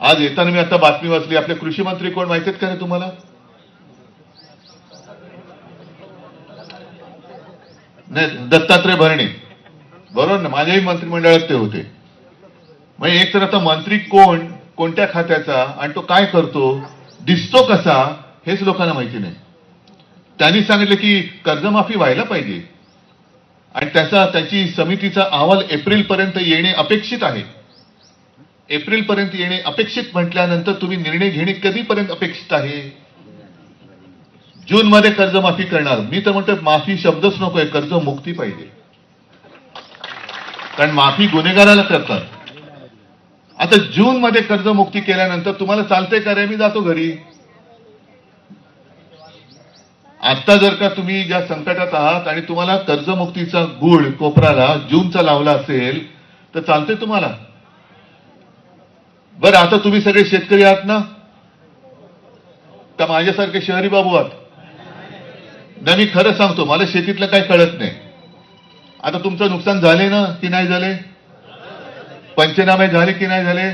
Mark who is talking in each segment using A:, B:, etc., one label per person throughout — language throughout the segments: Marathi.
A: आज येताना मी आता बातमी वाचली. आपले कृषी मंत्री कोण माहिती आहेत का रे तुम्हाला? नाही दत्तात्रय भरणे. बरोबर ना? माझ्याही मंत्रिमंडळात ते होते. म्हणजे एक तर आता मंत्री कोण कोणत्या खात्याचा आणि तो काय करतो दिसतो कसा हेच लोकांना माहिती नाही. त्यांनी सांगितलं की कर्जमाफी व्हायला पाहिजे. आणि त्याचा त्याची समितीचा अहवाल एप्रिल पर्यंत येणे अपेक्षित आहे. एप्रिल पर्यंत येणे अपेक्षित म्हटल्यानंतर तुम्ही निर्णय घेणे कधीपर्यंत अपेक्षित आहे? जून मध्ये कर्जमाफी करणार. मी तर म्हणतो माफी शब्दच नकोय कर्ज मुक्ती पाहिजे. कारण माफी गुन्हेगाराला करतात. आता जून मध्ये कर्जमुक्ती केल्यानंतर तुम्हाला चालतंय का रे? मी जातो घरी. आता जर का तुम्ही ज्या संकटात आहात आणि तुम्हाला कर्जमुक्तीचा गुळ कोपराला जूनचा लावला असेल तर चालतंय तुम्हाला. बरं आता तुम्ही सगळे शेतकरी आहात ना? का माझ्यासारखे शहरी बाबू आहात? नाही मी खरं सांगतो मला शेतीतलं काही कळत नाही. आता तुमचं नुकसान झाले ना की नाही झाले? पंचनामे झाले की नाही झाले?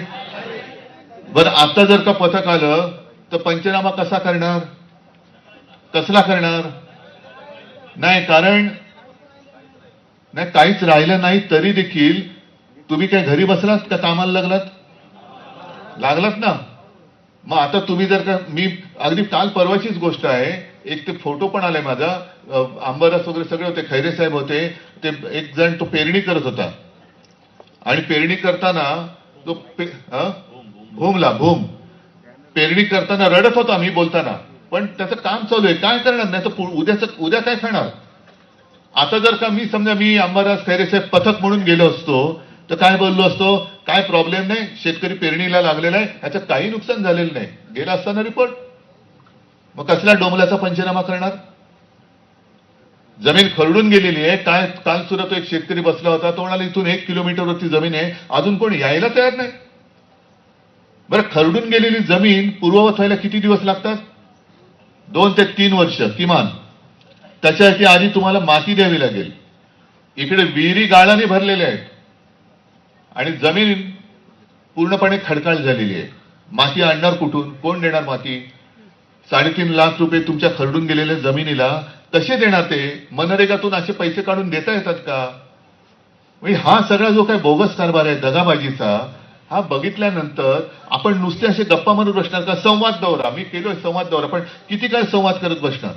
A: बरं आता जर का पथक आलं तर पंचनामा कसा करणार? कसला करणार? नाही कारण नाही काहीच राहिलं नाही तरी देखील तुम्ही काय घरी बसलात का? कामाला लागलात? लागलात ना. मग आता तुम्ही जर का मी अगदी काल परवाचीच गोष्ट आहे. एक ते फोटो पण आलाय माझा. अ, आंबारस वगैरे सगळे होते खैरे साहेब होते. ते एक जण तो पेरणी करत होता. आणि पेरणी करताना तो पे, भूमला भूम. पेरणी करताना रडत होता मी बोलताना. पण त्याचं काम चालू आहे. काय करणार? नाही तर उद्याच उद्याचं उद्या काय खाणार? आता जर का मी समजा मी अंबादास खैरे साहेब पथक म्हणून गेलो असतो तर काय बोललो असतो? काय प्रॉब्लेम नाही शेतकरी पेरणीला लागलेला आहे याचं काही नुकसान झालेलं नाही. गेला असताना रिपोर्ट मग कसल्या डोंबल्याचा पंचनामा करणार? जमीन खरडून गेलेली आहे काय काल सुद्धा तो एक शेतकरी बसला होता तो म्हणाला इथून एक किलोमीटरवरती जमीन आहे अजून कोण यायला तयार नाही. बरं खरडून गेलेली जमीन पूर्ववत व्हायला किती दिवस लागतात? दोन ते तीन वर्ष किमान. त्याच्यासाठी आधी तुम्हाला माती द्यावी लागेल. इकडे विहिरी गाळाने भरलेल्या आहेत. आणि जमीन पूर्णपणे खडकाळ झालेली आहे. माती आणणार कुठून? कोण देणार माती? साडेतीन लाख रुपये तुमच्या खरडून गेलेल्या जमिनीला कसे देणार ते? मनरेगातून असे पैसे काढून देता येतात का? म्हणजे हा सगळा जो काही बोगस कारभार आहे दगाबाजीचा हा बघितल्यानंतर आपण नुसते असे गप्पा मारून बसणार का? संवाद दौरा. मी केलोय संवाद दौरा पण किती काय संवाद करत बसणार?